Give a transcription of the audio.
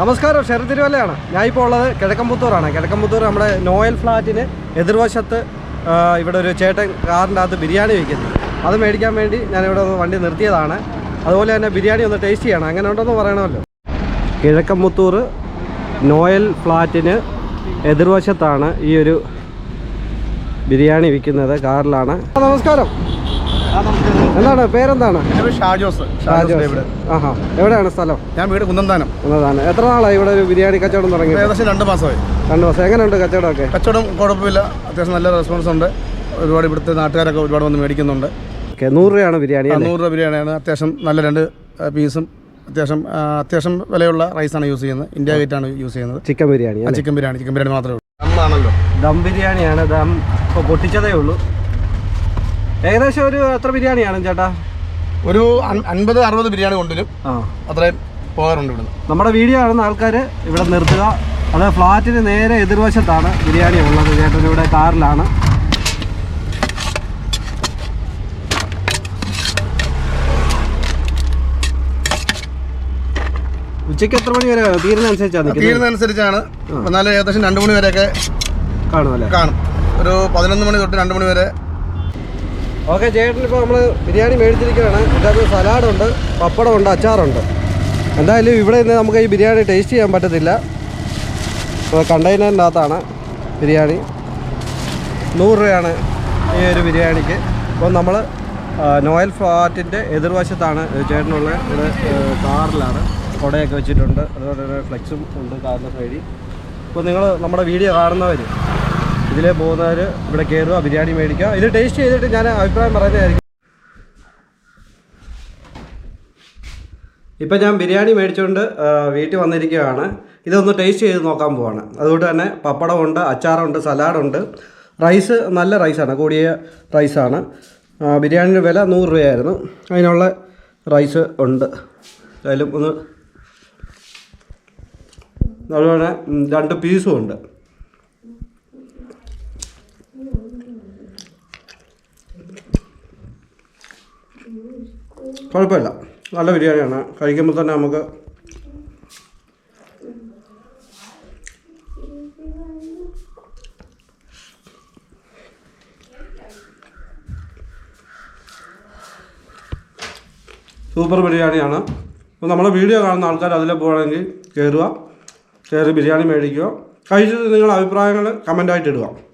നമസ്കാരം ഷെറി തിരുവല്ലയാണ്. ഞാൻ ഇപ്പോൾ ഉള്ളത് കിഴക്കമ്പുത്തൂറാണ് കിഴക്കമ്പുത്തൂർ നമ്മുടെ നോയൽ ഫ്ലാറ്റിന് എതിർവശത്ത് ഇവിടെ ഒരു ചേട്ടൻ കാറിന്റെ അകത്ത് ബിരിയാണി വയ്ക്കുന്നു അത് മേടിക്കാൻ വേണ്ടി ഞാൻ ഇവിടെ ഒന്ന് വണ്ടി നിർത്തിയതാണ്. അതുപോലെ തന്നെ ബിരിയാണി ഒന്ന് ടേസ്റ്റ് ചെയ്യണം. അങ്ങനെ ഉണ്ടെന്ന് പറയണമല്ലോ. കിഴക്കമ്പുത്തൂർ നോയൽ ഫ്ലാറ്റിന് എതിർവശത്താണ് ഈ ഒരു ബിരിയാണി വിൽക്കുന്നത് കാറിലാണ്. നമസ്കാരം. എന്താണ് പേരെന്താണ്? ഷാജോസ്. ഷാജോസ് ആഹാ. എവിടെയാണ് സ്ഥലം? ഞാൻ വീട് കുന്നന്താനം. എത്ര നാളായി ഇവിടെ ഒരു ബിരിയാണി കച്ചവടം തുടങ്ങി? ഏകദേശം രണ്ട് മാസമായി. രണ്ട് മാസം. എങ്ങനെയുണ്ട് കച്ചവടം ഒക്കെ കച്ചവടം കുഴപ്പമില്ല. അത്യാവശ്യം നല്ല റെസ്പോൺസ് ഉണ്ട്. ഒരുപാട് ഇവിടുത്തെ നാട്ടുകാരൊക്കെ ഒരുപാട് വന്ന് മേടിക്കുന്നുണ്ട്. നൂറ് രൂപയാണ് ബിരിയാണി നൂറ് രൂപ ബിരിയാണിയാണ്. അത്യാവശ്യം നല്ല രണ്ട് പീസും അത്യാവശ്യം അത്യാവശ്യം വിലയുള്ള റൈസാണ് യൂസ് ചെയ്യുന്നത്. ഇന്ത്യ ഗേറ്റ് ആണ് യൂസ് ചെയ്യുന്നത്. Chicken biryani chicken biryani chicken biryani മാത്രമേ ഉള്ളൂ. ദം ബിരിയാണിയാണ്. ദം ഇപ്പോൾ പൊട്ടിച്ചതേ ഉള്ളൂ. ഏകദേശം ഒരു എത്ര ബിരിയാണിയാണ് ചേട്ടാ? ഒരു അൻ- അൻപത് അറുപത് ബിരിയാണി കൊണ്ടുവരും. അത്രയും പോകാറുണ്ട് ഇവിടുന്ന്. നമ്മുടെ വീഡിയോ കാണുന്ന ആൾക്കാർ ഇവിടെ നിർത്തുക. അത് ഫ്ലാറ്റിന് നേരെ എതിർവശത്താണ് ബിരിയാണി ഉള്ളത്. ചേട്ടൻ ഇവിടെ കാറിലാണ്. ഉച്ചയ്ക്ക് എത്ര മണി വരെ തീരുന്നതനുസരിച്ചാണ്. തീരുന്നതനുസരിച്ചാണ് എന്നാലും ഏകദേശം രണ്ട് മണി വരെയൊക്കെ കാണും കാണും. ഒരു പതിനൊന്ന് മണി തൊട്ട് രണ്ട് മണി വരെ ഓക്കെ ചേട്ടൻ ഇപ്പോൾ നമ്മൾ ബിരിയാണി മേടിച്ചിരിക്കുകയാണ്. ഇതിനകത്ത് സലാഡുണ്ട് പപ്പടമുണ്ട് അച്ചാറുണ്ട്. എന്തായാലും ഇവിടെ നിന്ന് നമുക്ക് ഈ ബിരിയാണി ടേസ്റ്റ് ചെയ്യാൻ പറ്റത്തില്ല. കണ്ടെയ്നറിന്റെ അകത്താണ് ബിരിയാണി. നൂറ് രൂപയാണ് ഈ ഒരു ബിരിയാണിക്ക്. അപ്പോൾ നമ്മൾ നോയൽ ഫ്ലാറ്റിന്റെ എതിർവശത്താണ് ചേട്ടനുള്ള ഇവിടെ കാറിലാണ്. കുടയൊക്കെ വെച്ചിട്ടുണ്ട്. അതുപോലെ തന്നെ ഫ്ലെക്സും ഉണ്ട് കാറിന്റെ സൈഡിൽ. അപ്പോൾ നിങ്ങൾ നമ്മുടെ വീഡിയോ കാണുന്നവർ ഇതിലേ പോകുന്നവർ ഇവിടെ കയറുക ബിരിയാണി മേടിക്കുക. ഇത് ടേസ്റ്റ് ചെയ്തിട്ട് ഞാൻ അഭിപ്രായം പറയുന്നതായിരിക്കും. ഇപ്പം ഞാൻ ബിരിയാണി മേടിച്ചുകൊണ്ട് വീട്ടിൽ വന്നിരിക്കുകയാണ്. ഇതൊന്ന് ടേസ്റ്റ് ചെയ്ത് നോക്കാൻ പോവാണ്. അതുകൊണ്ട് തന്നെ പപ്പടമുണ്ട് അച്ചാറുണ്ട് സലാഡുണ്ട്. റൈസ് നല്ല റൈസാണ് കൂടിയ റൈസാണ് ബിരിയാണിയുടെ വില നൂറ് രൂപയായിരുന്നു. അതിനുള്ള റൈസ് ഉണ്ട്. അതിലും ഒന്ന് അതുപോലെ രണ്ട് പീസും ഉണ്ട്. കുഴപ്പമില്ല. നല്ല ബിരിയാണിയാണ്. കഴിക്കുമ്പോൾ തന്നെ നമുക്ക് സൂപ്പർ ബിരിയാണിയാണ്. അപ്പോൾ നമ്മളെ വീഡിയോ കാണുന്ന ആൾക്കാർ അതിലെ പോകണമെങ്കിൽ കയറുക കയറി ബിരിയാണി മേടിക്കുക. കഴിച്ചിട്ട് നിങ്ങളുടെ അഭിപ്രായങ്ങൾ കമന്റായിട്ട് ഇടുക.